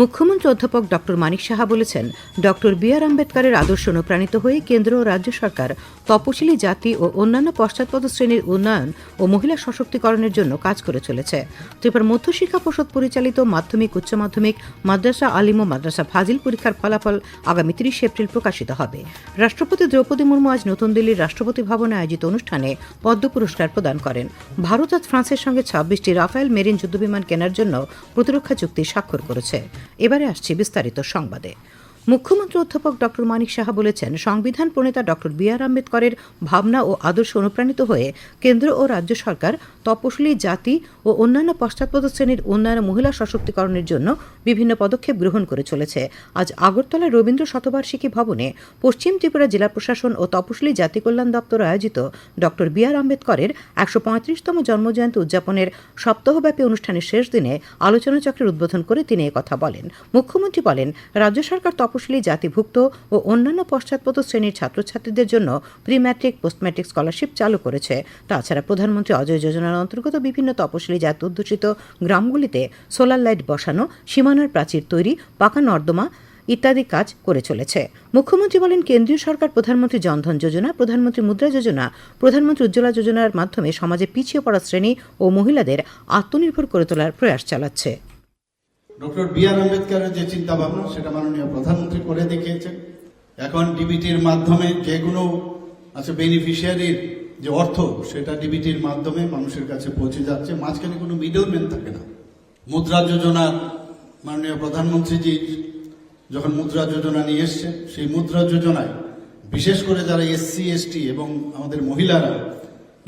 মুখ্যমন্ত্রী অধ্যাপক ডক্টর মানিক সাহা বলেছেন, ডক্টর বি আর আম্বেদকরের আদর্শ অনুপ্রাণিত হয়ে কেন্দ্র ও রাজ্য সরকার তপশিলি জাতি ও অন্যান্য পশ্চাৎপদ শ্রেণির উন্নয়ন ও মহিলা সশক্তিকরণের জন্য কাজ করে চলেছে। ত্রিপুরা মধ্যশিক্ষা পর্ষদ পরিচালিত মাধ্যমিক, উচ্চ মাধ্যমিক, মাদ্রাসা আলিম ও মাদ্রাসা ফাজিল পরীক্ষার ফলাফল আগামী তিরিশে এপ্রিল প্রকাশিত হবে। রাষ্ট্রপতি দ্রৌপদী মুর্মু আজ নতুন দিল্লির রাষ্ট্রপতি ভবনে আয়োজিত অনুষ্ঠানে পদ্ম পুরস্কার প্রদান করেন। ভারত আজ ফ্রান্সের সঙ্গে ছাব্বিশটি রাফায়েল মেরিন যুদ্ধবিমান কেনার জন্য প্রতিরক্ষা চুক্তি স্বাক্ষর করেছে। এবারে আসছি বিস্তারিত সংবাদে। মুখ্যমন্ত্রী অধ্যাপক ডক্টর মানিক সাহা বলেছেন, সংবিধান প্রণেতা ডক্টর বি আর আম্বেদকরের ভাবনা ও আদর্শ অনুপ্রাণিত হয়ে কেন্দ্র ও রাজ্য সরকার তপশিলি জাতি ও অন্যান্য পশ্চাৎপদ শ্রেণির উন্নয়ন মহিলা সশক্তিকরণের জন্য বিভিন্ন পদক্ষেপ গ্রহণ করে চলেছে। আজ আগরতলার রবীন্দ্র শতবার্ষিকী ভবনে পশ্চিম ত্রিপুরা জেলা প্রশাসন ও তপশিলি জাতি কল্যাণ দপ্তর আয়োজিত ডক্টর বি আর আম্বেদকরের একশো পঁয়ত্রিশতম জন্মজয়ন্তী উদযাপনের সপ্তাহব্যাপী অনুষ্ঠানের শেষ দিনে আলোচনা চক্রের উদ্বোধন করে তিনি কথা বলেন। মুখ্যমন্ত্রী বলেন, রাজ্য সরকার তপশিলি জাতিভুক্ত ও অন্যান্য পশ্চাৎপদ শ্রেণির ছাত্রছাত্রীদের জন্য pre matric post matric scholarship চালু করেছে। তাছাড়া প্রধানমন্ত্রী অজয় যোজনার অন্তর্গত বিভিন্ন তপশিলি জাতি অধ্যুষিত গ্রামগুলিতে সোলার লাইট বসানো, সীমানার প্রাচীর তৈরি, পাকা নর্দমা ইত্যাদি কাজ করে চলেছে। মুখ্যমন্ত্রী বলেন, কেন্দ্রীয় সরকার, প্রধানমন্ত্রী জনধন যোজনা, প্রধানমন্ত্রী মুদ্রা যোজনা, প্রধানমন্ত্রী উজ্জ্বলা যোজনার মাধ্যমে সমাজে পিছিয়ে পড়া শ্রেণি ও মহিলাদের আত্মনির্ভর করে তোলার প্রয়াস চালাচ্ছে। ডক্টর বি আর আম্বেদকারের যে চিন্তা ভাবনা সেটা মাননীয় প্রধানমন্ত্রী করে দেখিয়েছেন। এখন ডিবিটির মাধ্যমে যেগুলো আছে বেনিফিশিয়ারির যে অর্থ, সেটা ডিবিটির মাধ্যমে মানুষের কাছে পৌঁছে যাচ্ছে। মাঝখানে কোনো মিডলম্যান থাকে না। মুদ্রা যোজনা, মাননীয় প্রধানমন্ত্রীজি যখন মুদ্রা যোজনা নিয়ে এসছে, সেই মুদ্রা যোজনায় বিশেষ করে যারা এসসি, এসটি এবং আমাদের মহিলারা,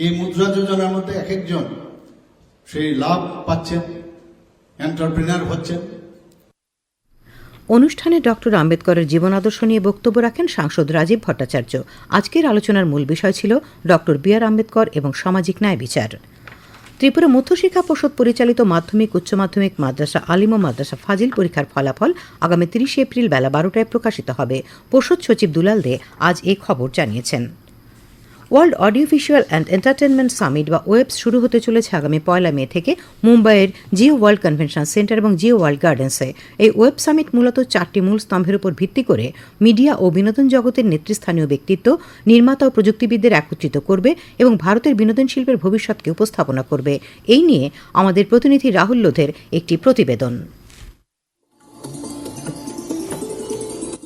এই মুদ্রা যোজনার মধ্যে এক একজন সেই লাভ পাচ্ছেন এন্টারপ্রিনার হচ্ছেন। অনুষ্ঠানে ডক্টর আম্বেদকরের জীবন আদর্শ নিয়ে বক্তব্য রাখেন সাংসদ রাজীব ভট্টাচার্য। আজকের আলোচনার মূল বিষয় ছিল ডক্টর বি আর আম্বেদকর এবং সামাজিক ন্যায় বিচার। ত্রিপুরা মধ্যশিক্ষা পর্ষদ পরিচালিত মাধ্যমিক, উচ্চ মাধ্যমিক, মাদ্রাসা আলিম ও মাদ্রাসা ফাজিল পরীক্ষার ফলাফল আগামী তিরিশে এপ্রিল বেলা বারোটায় প্রকাশিত হবে। পর্ষদ সচিব দুলাল দে আজ এই খবর জানিয়েছেন। World audio visual and entertainment summit বা ওয়েবস শুরু হতে চলেছে আগামী পয়লা মে থেকে মুম্বাইয়ের জিও ওয়ার্ল্ড কনভেনশন সেন্টার এবং জিও ওয়ার্ল্ড গার্ডেন্সে। এই ওয়েব সামিট মূলত চারটি মূল স্তম্ভের উপর ভিত্তি করে মিডিয়া ও বিনোদন জগতের নেতৃস্থানীয় ব্যক্তিত্ব, নির্মাতা ও প্রযুক্তিবিদদের একত্রিত করবে এবং ভারতের বিনোদন শিল্পের ভবিষ্যৎকে উপস্থাপনা করবে। এই নিয়ে আমাদের প্রতিনিধি রাহুল লোধের একটি প্রতিবেদন।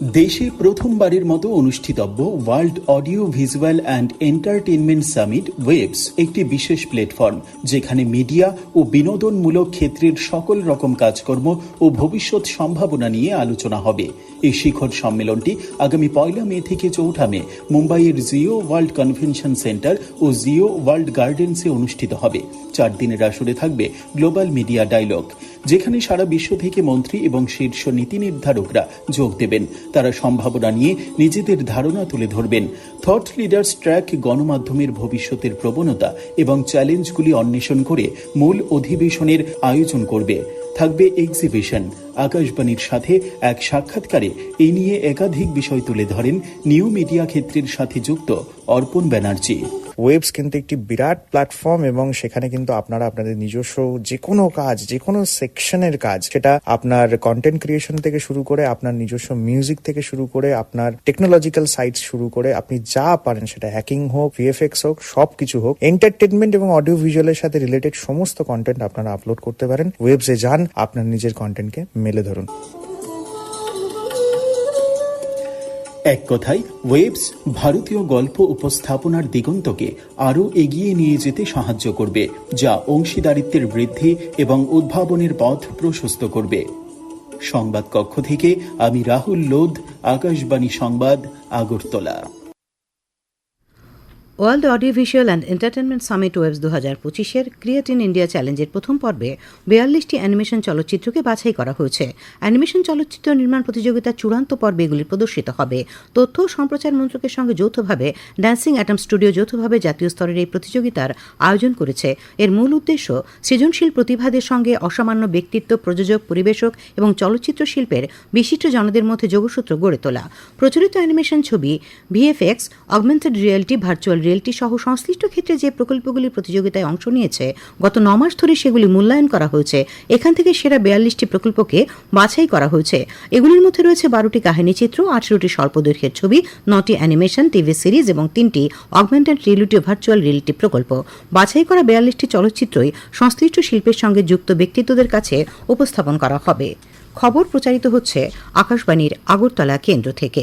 দেশে প্রথমবারের মতো অনুষ্ঠিতব্য world audio visual and entertainment summit Waves একটি বিশেষ প্ল্যাটফর্ম যেখানে মিডিয়া ও বিনোদনমূলক ক্ষেত্রের সকল রকম কাজকর্ম ও ভবিষ্যৎ সম্ভাবনা নিয়ে আলোচনা হবে। এই শিখর সম্মেলনটি আগামী পয়লা মে থেকে চৌঠা মে মুম্বাইয়ের জিও ওয়ার্ল্ড কনভেনশন সেন্টার ও জিও ওয়ার্ল্ড গার্ডেন্সে অনুষ্ঠিত হবে। চার দিনের আসরে থাকবে গ্লোবাল মিডিয়া ডায়লগ যেখানে সারা বিশ্ব থেকে মন্ত্রী এবং শীর্ষ নীতি নির্ধারকরা যোগ দেবেন। তারা সম্ভাবনা নিয়ে নিজেদের ধারণা তুলে ধরবেন। থট লিডার্স ট্র্যাক গণমাধ্যমের ভবিষ্যতের প্রবণতা এবং চ্যালেঞ্জগুলি অন্বেষণ করে মূল অধিবেশনের আয়োজন করবে। থাকবে এক্সিবিশন আকাশবাণীর সাথে এক সাক্ষাৎকারে এই নিয়ে একাধিক বিষয় তুলে ধরেন নিউ মিডিয়া ক্ষেত্রের সাথে যুক্ত অর্পণ ব্যানার্জি। ওয়েবস কিন্তু একটি বিরাট প্ল্যাটফর্ম এবং সেখানে কিন্তু আপনারা আপনাদের নিজস্ব যে কোনো কাজ যে কোনো সেকশনের কাজ, সেটা আপনার কন্টেন্ট ক্রিয়েশন থেকে শুরু করে আপনার নিজস্ব মিউজিক থেকে শুরু করে আপনার টেকনোলজিক্যাল সাইট শুরু করে আপনি যা পারেন, সেটা হ্যাকিং হোক ভিএফএক্স হোক সব কিছু হোক এন্টারটেনমেন্ট এবং অডিও ভিজুয়ালের সাথে রিলেটেড সমস্ত কন্টেন্ট আপনারা আপলোড করতে পারেন। ওয়েবসে যান, আপনার নিজের কন্টেন্টকে মেলে ধরুন। এক কথায়, ওয়েবস ভারতীয় গল্প উপস্থাপনার দিগন্তকে আরও এগিয়ে নিয়ে যেতে সাহায্য করবে, যা অংশীদারিত্বের বৃদ্ধি এবং উদ্ভাবনের পথ প্রশস্ত করবে। সংবাদ কক্ষ থেকে আমি রাহুল লোধ, আকাশবাণী সংবাদ, Agartala. World audio visual and entertainment summit Waves দু হাজার পঁচিশের ক্রিয়েট ইন ইন্ডিয়া চ্যালেঞ্জের প্রথম পর্বে বিয়াল্লিশটি অ্যানিমেশন চলচ্চিত্রকে বাছাই করা হয়েছে। অ্যানিমেশন চলচ্চিত্র নির্মাণ প্রতিযোগিতার চূড়ান্ত পর্বে এগুলি প্রদর্শিত হবে। তথ্য ও সম্প্রচার মন্ত্রকের সঙ্গে যৌথভাবে ড্যান্সিং অ্যাটম স্টুডিও যৌথভাবে জাতীয় স্তরের এই প্রতিযোগিতার আয়োজন করেছে। এর মূল উদ্দেশ্য সৃজনশীল প্রতিভাদের সঙ্গে অসামান্য ব্যক্তিত্ব, প্রযোজক, পরিবেশক এবং চলচ্চিত্র শিল্পের বিশিষ্ট জনদের মধ্যে যোগসূত্র গড়ে তোলা। প্রচলিত অ্যানিমেশন ছবি VFX augmented reality virtual reality সহ সংশ্লিষ্ট ক্ষেত্রে যে প্রকল্পগুলি প্রতিযোগিতায় অংশ নিয়েছে, গত ন মাস ধরে সেগুলি মূল্যায়ন করা হয়েছে। এখান থেকে সেরা বিয়াল্লিশটি প্রকল্পকে বাছাই করা হয়েছে। এগুলির মধ্যে রয়েছে বারোটি কাহিনী কাহিনীচিত্র আঠেরোটি স্বল্পদৈর্ঘ্যের ছবি, নটি অ্যানিমেশন, টিভি সিরিজ এবং তিনটি অগমেন্টেড রিয়েলিটি ভার্চুয়াল রিয়েলিটি প্রকল্প। বাছাই করা বিয়াল্লিশটি চলচ্চিত্রই সংশ্লিষ্ট শিল্পের সঙ্গে যুক্ত ব্যক্তিত্বদের কাছে উপস্থাপন করা হবে। খবর প্রচারিত হচ্ছে আকাশবাণীর আগরতলা কেন্দ্র থেকে।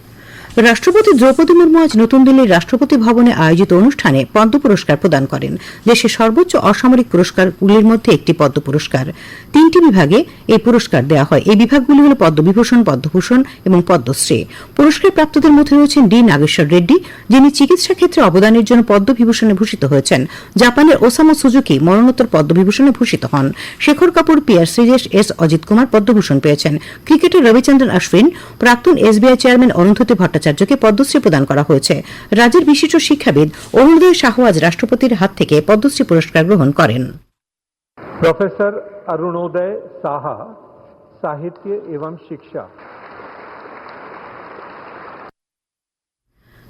রাষ্ট্রপতি দ্রৌপদী মুর্মু আজ নতুন দিল্লির রাষ্ট্রপতি ভবনে আয়োজিত অনুষ্ঠানে পদ্ম পুরস্কার প্রদান করেন। দেশের সর্বোচ্চ অসামরিক পুরস্কারগুলির মধ্যে একটি পদ্ম পুরস্কার। তিনটি বিভাগে এই পুরস্কার দেওয়া হয়। এই বিভাগগুলি হল পদ্মবিভূষণ, পদ্মভূষণ এবং পদ্মশ্রী। পুরস্কার প্রাপ্তদের মধ্যে রয়েছেন ডি নাগেশ্বর রেড্ডি, যিনি চিকিৎসা ক্ষেত্রে অবদানের জন্য পদ্মবিভূষণে ভূষিত হয়েছেন। জাপানের ওসামা সুজুকি মরণোত্তর পদ্মবিভূষণে ভূষিত হন। শেখর কাপুর পিয়ার শ্রীজেশ এস অজিত কুমার পদ্মভূষণ পেয়েছেন। ক্রিকেটার রবিচন্দ্রন অশ্বিন প্রাক্তন এসবিআই চেয়ারম্যান অরুন্ধতী ভট্টাচার্যকে পদ্মশ্রী প্রদান করা হয়েছে। রাজ্যের বিশিষ্ট শিক্ষাবিদ অরুণোদয় শাহ আজ রাষ্ট্রপতির হাত থেকে পদ্মশ্রী পুরস্কার গ্রহণ করেন। প্রফেসর অরুণোদয় সাহা সাহিত্য এবং শিক্ষা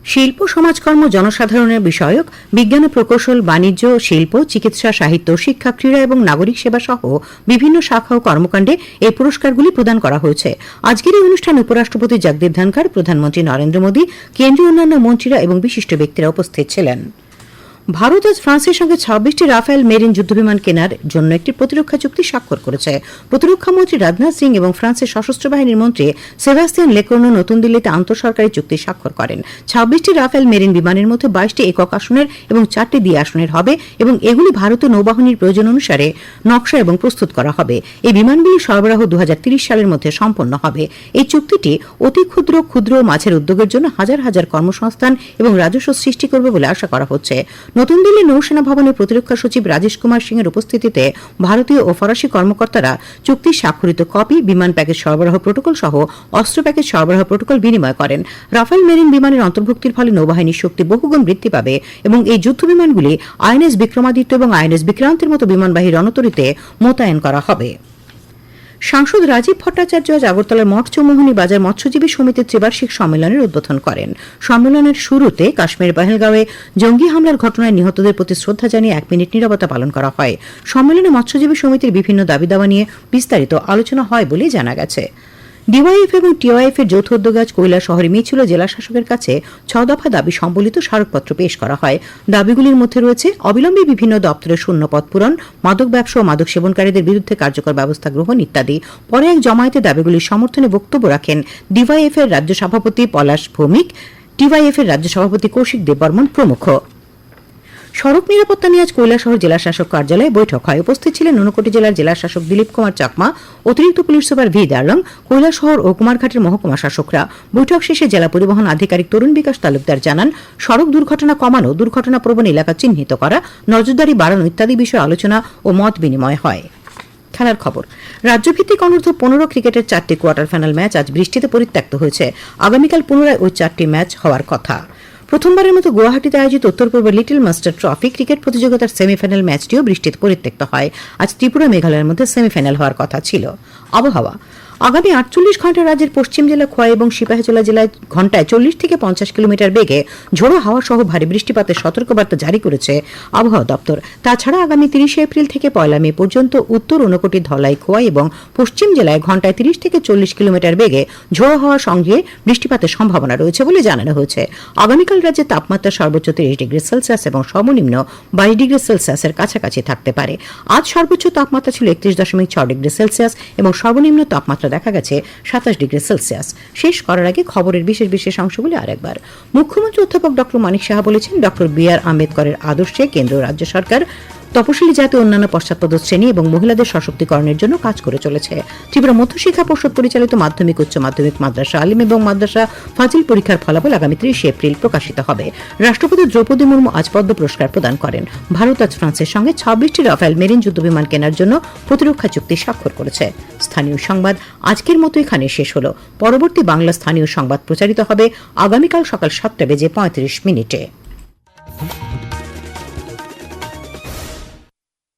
শিল্প, সমাজকর্ম, জনসাধারণের বিষয়ক, বিজ্ঞান প্রকৌশল, বাণিজ্য, শিল্প, চিকিৎসা, সাহিত্য, শিক্ষা, ক্রীড়া এবং নাগরিক সেবা সহ বিভিন্ন শাখা ও কর্মকাণ্ডে এই পুরস্কারগুলি প্রদান করা হয়েছে। আজকের এই অনুষ্ঠানে উপরাষ্ট্রপতি জগদীপ ধনখড়, প্রধানমন্ত্রী নরেন্দ্র মোদী, কেন্দ্রীয় অন্যান্য মন্ত্রীরা এবং বিশিষ্ট ব্যক্তিরা উপস্থিত ছিলেন। ভারত আজ ফ্রান্সের সঙ্গে ছাব্বিশটি রাফেল মেরিন যুদ্ধবিমান কেনার জন্য একটি প্রতিরক্ষা চুক্তি স্বাক্ষর করেছে। প্রতিরক্ষা মন্ত্রী রাজনাথ সিং এবং ফ্রান্সের সশস্ত্র বাহিনীর মন্ত্রী সেবাস্তিয়ান লেকর্নো নতুন দিল্লিতে আন্তঃসরকারি চুক্তি স্বাক্ষর করেন। ছাব্বিশটি রাফেল মেরিন বিমানের মধ্যে বাইশটি একক আসনের এবং চারটি দ্বি আসনের হবে এবং এগুলি ভারতীয় নৌবাহিনীর প্রয়োজন অনুসারে নকশা এবং প্রস্তুত করা হবে। এই বিমানগুলি সরবরাহ দু সালের মধ্যে সম্পন্ন হবে। এই চুক্তিটি অতি ক্ষুদ্র ক্ষুদ্র মাছের উদ্যোগের জন্য হাজার হাজার কর্মসংস্থান এবং রাজস্ব সৃষ্টি করবে বলে আশা করা হচ্ছে। নতুন দিল্লি নৌসেনা ভবনে প্রতিরক্ষা সচিব রাজেশ কুমার সিং এর উপস্থিতিতে ভারতীয় ও ফরাসি কর্মকর্তারা চুক্তি স্বাক্ষরিত কপি, বিমান প্যাকেজ সরবরাহ প্রোটোকল সহ অস্ত্র প্যাকেজ সরবরাহ প্রোটোকল বিনিময় করেন। রাফেল মেরিন বিমানের অন্তর্ভুক্তির ফলে নৌবাহিনীর শক্তি বহুগুণ বৃদ্ধি পাবে এবং এই যুদ্ধ বিমানগুলি আইএনএস বিক্রমাদিত্য এবং আইএনএস বিক্রান্তের মতো বিমানবাহী রণতরীতে মোতায়েন করা হবে। সাংসদ রাজীব ভট্টাচার্য আজ আগরতলার মঠ বাজার মৎস্যজীবী সমিতির ত্রিবার্ষিক সম্মেলনের উদ্বোধন করেন। সম্মেলনের শুরুতে কাশ্মীর বাহেলগাঁওয়ে জঙ্গি হামলার ঘটনায় নিহতদের প্রতি শ্রদ্ধা জানিয়ে এক মিনিট নিরবতা পালন করা হয়। সম্মেলনে মৎস্যজীবী সমিতির বিভিন্ন দাবি দাওয়া নিয়ে বিস্তারিত আলোচনা হয় বলে জানা গেছে। ডিওয়াইএফ এবং টিওয়াইএফ এর যৌথ উদ্যোগে আজ কৈলা শহরে মিছিল জেলা শাসকের কাছে ছ দফা দাবি সম্বলিত স্মারকপত্র পেশ করা হয়। দাবিগুলির মধ্যে রয়েছে অবিলম্বে বিভিন্ন দপ্তরের শূন্য পদ পূরণ, মাদক ব্যবসা ও মাদক সেবনকারীদের বিরুদ্ধে কার্যকর ব্যবস্থা গ্রহণ ইত্যাদি। পরে এক জমায়েতে দাবিগুলির সমর্থনে বক্তব্য রাখেন ডিওয়াইএফ এর রাজ্য সভাপতি পলাশ ভৌমিক, টিওয়াইএফ এর রাজ্য সভাপতি কৌশিক দেববর্মন প্রমুখ। সড়ক নিরাপত্তা নিয়ে আজ কৈলাসহর জেলা শাসক কার্যালয়ে বৈঠক হয়। উপস্থিত ছিলেন ঊনকোটি জেলার জেলা শাসক দিলীপ কুমার চাকমা, অতিরিক্ত police super V Darlong, Kailashahar ও কুমারঘাটের মহকুমা শাসকরা। বৈঠক শেষে জেলা পরিবহন আধিকারিক তরুণ বিকাশ তালুকদার জানান, সড়ক দুর্ঘটনা কমানো দুর্ঘটনা প্রবণ এলাকা চিহ্নিত করা, নজরদারি বাড়ানো ইত্যাদি বিষয়ে আলোচনা ও মত বিনিময় হয়। খেলার খবর। রাজ্যভিত্তিক অনূর্ধ্ব পনেরো ক্রিকেটের চারটি কোয়ার্টার ফাইনাল ম্যাচ আজ বৃষ্টিতে পরিত্যক্ত হয়েছে। আগামীকাল পুনরায় ওই চারটি ম্যাচ হওয়ার কথা। প্রথমবারের মতো গুয়াহাটিতে আয়োজিত উত্তর পূর্ব লিটল মাস্টার ট্রফি ক্রিকেট প্রতিযোগিতার সেমিফাইনাল ম্যাচটিও বৃষ্টিতে পরিত্যক্ত হয়। আজ ত্রিপুরা মেঘালয়ের মধ্যে সেমিফাইনাল হওয়ার কথা ছিল। আবহাওয়া আগামী আটচল্লিশ ঘণ্টা রাজ্যের পশ্চিম জেলা খোয়াই এবং সিপাহীজলা জেলায় ঘন্টায় চল্লিশ থেকে পঞ্চাশ কিলোমিটার বেগে ঝোড়ো হাওয়া সহ ভারী বৃষ্টিপাতের সতর্কবার্তা জারি করেছে আবহাওয়া দপ্তর। তাছাড়া আগামী তিরিশে এপ্রিল থেকে পয়লা মে পর্যন্ত উত্তর ঊনকোটি ধলাই খোয়াই এবং পশ্চিম জেলায় ঘন্টায় তিরিশ থেকে চল্লিশ কিলোমিটার বেগে ঝোড়ো হাওয়ার সঙ্গে বৃষ্টিপাতের সম্ভাবনা রয়েছে বলে জানানো হয়েছে। আগামীকাল রাজ্যে তাপমাত্রা সর্বোচ্চ তিরিশ ডিগ্রি সেলসিয়াস এবং সর্বনিম্ন বাইশ ডিগ্রি সেলসিয়াসের কাছাকাছি থাকতে পারে। আজ সর্বোচ্চ তাপমাত্রা ছিল একত্রিশ দশমিক ছ ডিগ্রি সেলসিয়াস এবং সর্বনিম্ন তাপমাত্রা দেখা গেছে সাতাশ ডিগ্রি সেলসিয়াস। শেষ করার আগে খবরের বিশেষ বিশেষ অংশগুলি আরেকবার। মুখ্যমন্ত্রী অধ্যাপক ডক্টর মানিক সাহা বলেছেন, ডক্টর বি আর আম্বেদকরের আদর্শে কেন্দ্র রাজ্য সরকার তপশিলি জাতি অন্যান্য পশ্চাৎপদ শ্রেণি এবং মহিলাদের সশক্তিকরণের জন্য কাজ করে চলেছে। ত্রিপুরা মধ্যশিক্ষা পর্ষদ পরিচালিত মাধ্যমিক, উচ্চ মাধ্যমিক, মাদ্রাসা আলিম এবং মাদ্রাসা ফাজিল পরীক্ষার ফলাফল আগামী ত্রিশে এপ্রিল প্রকাশিত হবে। রাষ্ট্রপতি দ্রৌপদী মুর্মু আজ পদ্ম পুরস্কার প্রদান করেন। ভারত আজ ফ্রান্সের সঙ্গে ছাব্বিশটি রাফেল মেরিন যুদ্ধবিমান কেনার জন্য প্রতিরক্ষা চুক্তি স্বাক্ষর করেছে। স্থানীয় সংবাদ আজকের মতো এখানে শেষ হলো। পরবর্তী বাংলা স্থানীয় সংবাদ প্রচারিত হবে আগামীকাল সকাল সাতটা বেজে পঁয়ত্রিশ মিনিটে।